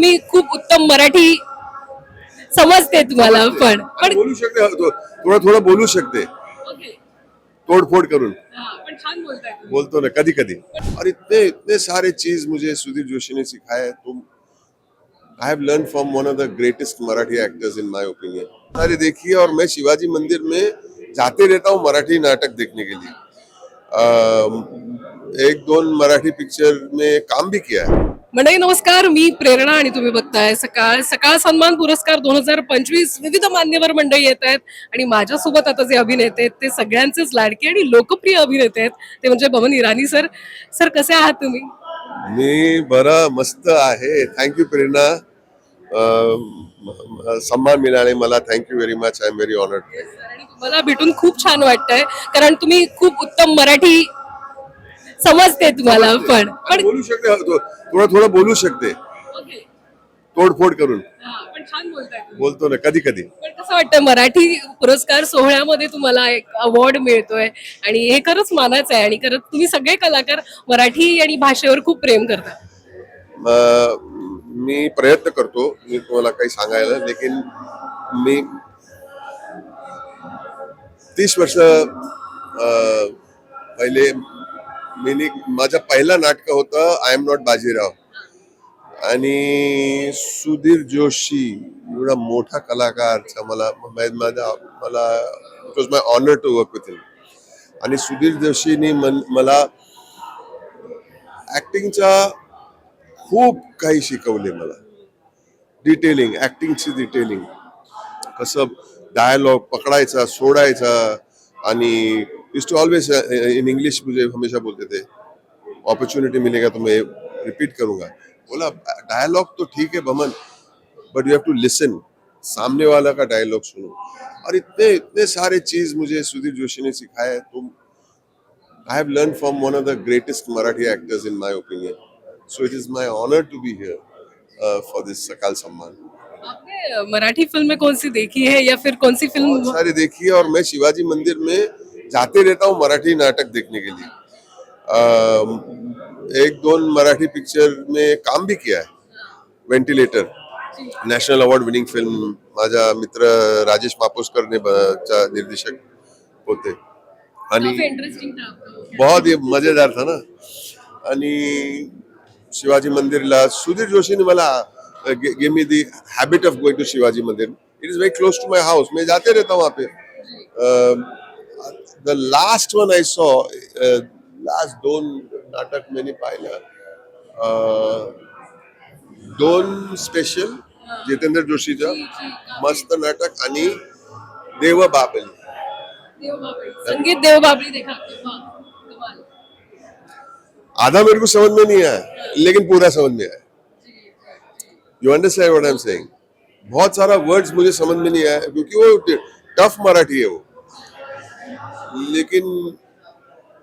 तुम्ही खूप उत्तम मराठी समजते तुम्हाला पण पण बोलू शकते थोडं थोडं बोलू शकते. तोडफोड करून. बोलतो ना कधी कधी. और इतने इतने सारे चीज़ मुझे सुधीर जोशी ने सिखाया तुम I have learn from one of the greatest Marathi actors in my opinion सारे देखिए और मैं शिवाजी मंदिर में जाते रहता हूँ मराठी नाटक देखने के लिए। अम, एक दोन मराठी पिक्चर में काम भी किया है। मंडळी नमस्कार. मी प्रेरणा आणि तुम्ही बघताय. सकाळ सकाळ सन्मान पुरस्कार दोन हजार पंचवीस विविध मान्यवर मंडळी येत आहेत आणि माझ्यासोबत आता जे अभिनेते आहेत ते सगळ्यांचेच लाडके आणि लोकप्रिय अभिनेते आहेत. ते म्हणजे भवन इराणी सर. सर कसे आहात तुम्ही? मी बरं मस्त आहे. Thank you Prerna. सन्मान मिळाले मला. Thank you very much I am very honoured आणि तुम्हाला भेटून खूप छान वाटतंय. कारण तुम्ही खूप उत्तम मराठी समजते तुम्हाला पण. पण बोलू शकते थोडं थोडं बोलू शकते. ओके. तोडफोड करून. बोलतो ना कधी कधी. पण कसं वाटतं मराठी पुरस्कार सोहळ्यामध्ये तुम्हाला एक अवॉर्ड मिळतोय आणि हे खरंच मानाचं आहे आणि खरंच तुम्ही सगळे कलाकार मराठी आणि भाषेवर खूप प्रेम करता. म- प्रयत्न करतो मी तुम्हाला काही सांगायला लेकिन मी तीस वर्ष पहिले मी माझं पहिलं नाटक होतं आय एम नॉट बाजीराव. आणि सुधीर जोशी एवढा मोठा कलाकारचा मला माझा मला it was my honour to work with him आणि सुधीर जोशीनी मन मला ऍक्टिंगचा खूप काही शिकवले मला. डिटेलिंग ऍक्टिंगची डिटेलिंग कसं डायलॉग पकडायचा सोडायचा आणि is to always in English मुझे हमेशा बोलते थे अपॉर्चुनिटी मिलेगा तो मैं रिपीट करूँगा बोला डायलॉग तो ठीक है Boman but you have to listen सामने वाला का डायलॉग सुनो और इतने इतने सारे चीज़ मुझे सुधीर जोशी ने सिखाया है तुम have learned from one of the greatest Marathi actors in my opinion. So it is my honor to be here uh, for this Sakal Samman. आपने मराठी फ़िल्में कौन सी देखी है या फिर कौन सी फ़िल्म सारी देखी है और मैं शिवाजी मंदिर में जाते रहता हूँ मराठी नाटक देखने के लिए। एक दोन मराठी पिक्चर में काम भी किया है ventilator national award winning film माझा मित्र राजेश मापोसकर ने चा निर्देशक होते। आणि. बहुत ही मजेदार था ना। आणि शिवाजी मंदिरला सुधीर जोशीने मला give me the habit of going to Shivaji Mandir. It is very close to my house मैं जाते रहता हूँ वहाँ पे। The last one I saw last दोन नाटक मैंने पाहिलं अं, दोन स्पेशल जितेंद्र जोशीचं मस्त नाटक आणि देव बाबली. संगीत देव देखा आपने. वाह, आधा मेरे को समझ में नहीं आया लेकिन पूरा समझ में आया। You understand what I am saying बहुत सारा वर्ड्स मुझे समझ में नहीं आया क्योंकि वो टफ मराठी है वो। लेकिन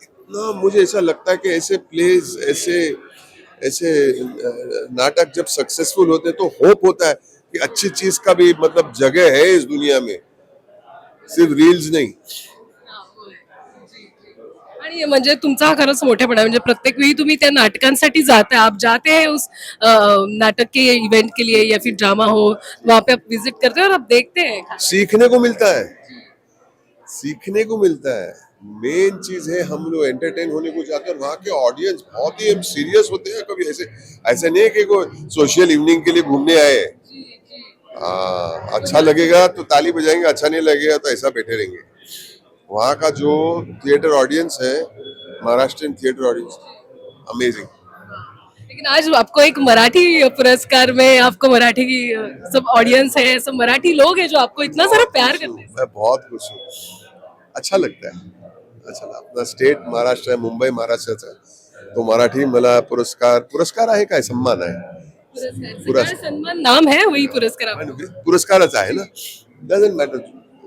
इतना मुझे ऐसा लगता है कि ऐसे प्लेज ऐसे ऐसे नाटक जब सक्सेसफुल होते हैं तो होप होता है कि अच्छी चीज़ का भी मतलब जगह है इस दुनिया में। सिर्फ़ रील्स नहीं. आणि म्हणजे तुमचा हा खरंच मोठेपणा म्हणजे प्रत्येक वेळी तुम्ही त्या नाटकांसाठी जाते आप जाते हैं उस अ, नाटक के इवेंट के लिए या फिर ड्रामा हो वहाँ पे आप विज़िट करते हैं और आप देखते हैं. सीखने को मिलता है। सीखने को मिलता है। मेन चीज़ है हम लोग एंटरटेन होने को जाते हैं वहाँ के ऑडियंस बहुत ही सीरियस होते हैं। कभी ऐसे ऐसा नहीं है कि कोई सोशल इवनिंग के लिए घूमने आए। हैं। हाँ अच्छा लगेगा तो ताली बजाएँगे अच्छा नहीं लगेगा तो ऐसा बैठे रहेंगे। वहाँ का जो थिएटर ऑडियंस है महाराष्ट्रियन थिएटर ऑडियंस अमेजिंग लेकिन आज आपको एक मराठी पुरस्कार में आपको मराठी की सब ऑडियंस है सब मराठी लोग हैं जो आपको इतना सारा प्यार करते हैं। मैं बहुत खुश हूँ। अच्छा लगता है। अच्छा अपना स्टेट महाराष्ट्र आहे मुंबई महाराष्ट्राचा आहे. तो मराठी मला पुरस्कार पुरस्कार आहे काय? सन्मान आहे। पुरस्कार पुरस्कार. सन्मान नाम है वही पुरस्कार पुरस्कारच आहे ना? Doesn't matter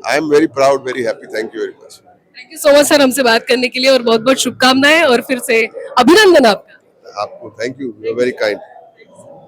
I am very proud very happy thank you very much thank you so much sir हमसे बात करने के लिए और बहुत बहुत शुभकामनाएँ और फिर से अभिनंदन आपका। आपको थैंक यू वेरी काइंड